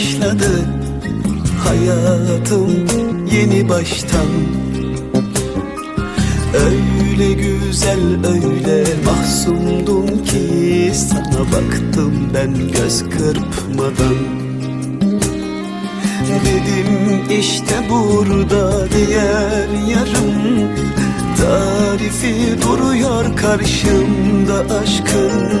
başladı hayatım yeni baştan. Öyle güzel öyle mahzundum ki sana baktım ben göz kırpmadan. Dedim işte burada diğer yarım Tarifi duruyor karşımda aşkın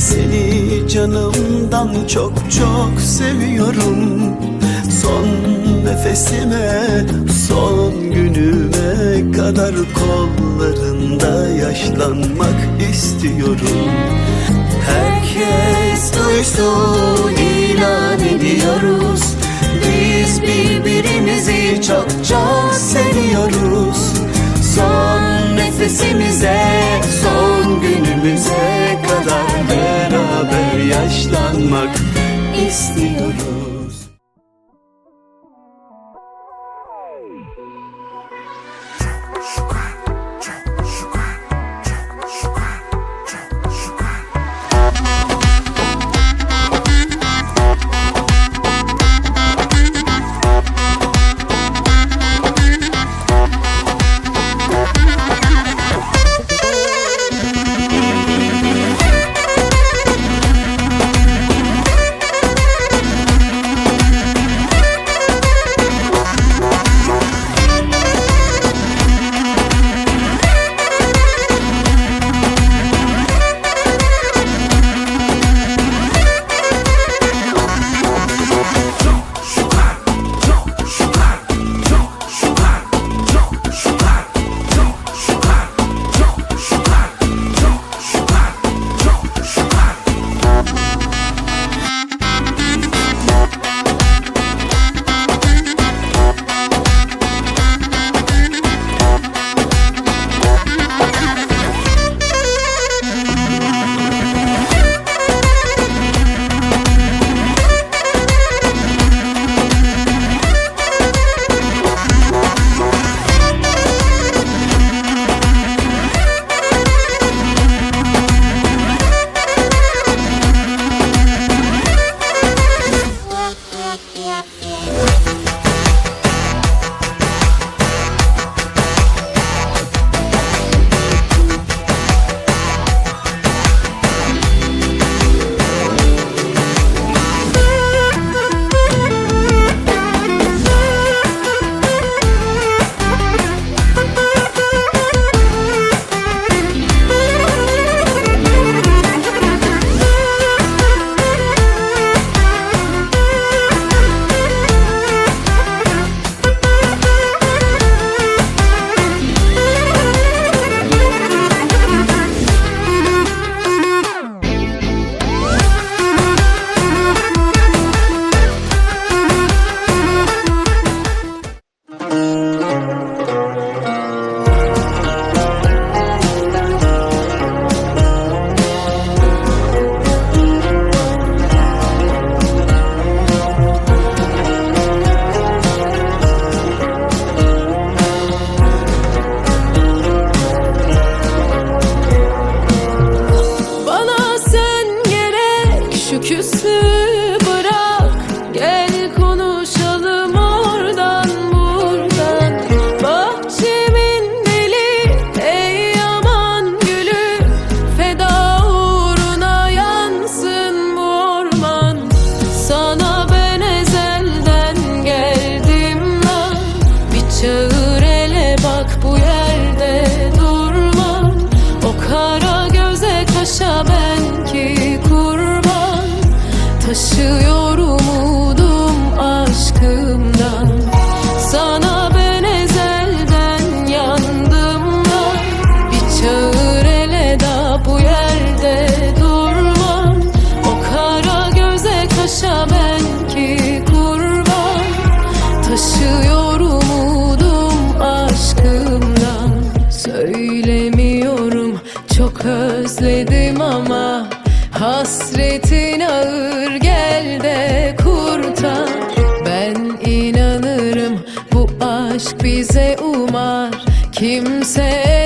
Seni canımdan çok çok seviyorum. Son nefesime son günüme kadar Kollarında yaşlanmak istiyorum. Herkes duysun ilan ediyoruz. Biz birbirimizi çok çok seviyoruz. Son nefesimize, son günümüze beraber yaşlanmak durma O kara göze kaşa ben kurban. Taşıyorum Hasretin ağır gel de kurtar. Ben inanırım bu aşk bize umar. Kimse